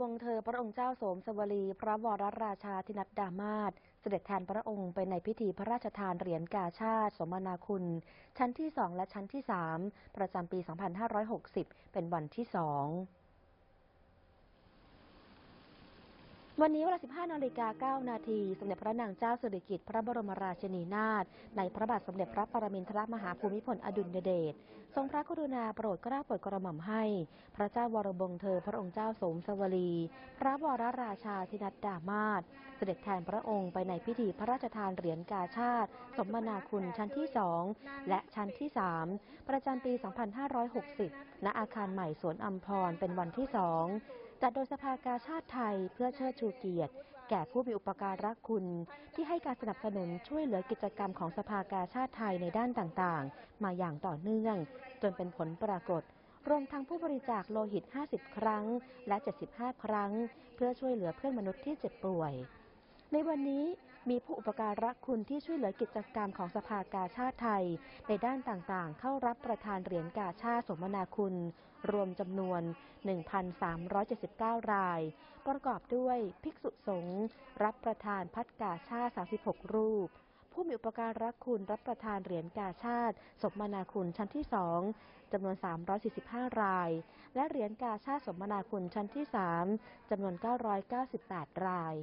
วงเธอพระองค์เจ้าโสมสวลี พระวรราชาธินัดดามาศเสด็จแทนพระองค์ไปในพิธีพระราชทานเหรียญกาชาติ สมนาคุณ ชั้นที่สองและชั้นที่สามประจำปี 2560 เป็นวันที่สอง วันนี้เวลา 15 นาฬิกา 9 นาที สมเด็จพระนางเจ้าสิริกิติ์พระบรมราชินีนาถ ในพระบาทสมเด็จพระปรมินทรมหาภูมิพลอดุลยเดช ทรงพระกรุณาโปรดเกล้าโปรดกระหม่อมให้ พระเจ้าวรบงเธอ พระองค์เจ้าสมสวลี พระวรราชาธินัดดามาศ เสด็จแทนพระองค์ไปในพิธีพระราชทานเหรียญกาชาติ สมนาคุณชั้นที่สองและชั้นที่สามประจำปี 2560 ณ อาคารใหม่สวนอัมพร เป็นวันที่สอง จัดโดยสภากาชาติไทยเพื่อเชิดชูเกียรติ แก่ผู้มีอุปการะคุณ ที่ให้การสนับสนุนช่วยเหลือกิจกรรมของสภากาชาติไทยในด้านต่างๆ มาอย่างต่อเนื่อง จนเป็นผลปรากฏ รวมทั้งผู้บริจาคโลหิต 50 ครั้ง และ 75 ครั้ง เพื่อช่วยเหลือเพื่อนมนุษย์ที่เจ็บป่วย ในวันนี้มีผู้อุปการะคุณที่ช่วยเหลือกิจกรรมของสภากาชาติไทย ในด้านต่างๆ เข้ารับประทานเหรียญกาชาติสมนาคุณ รวมจำนวน 1,379 ราย ประกอบด้วยภิกษุสงฆ์รับประทานพัดกาชาติ36 รูป ผู้มีอุปการะคุณรับประทานเหรียญกาชาติสมนาคุณชั้นที่สองจำนวน 345 ราย และเหรียญกาชาติสมนาคุณชั้นที่ 3จำนวน 998 ราย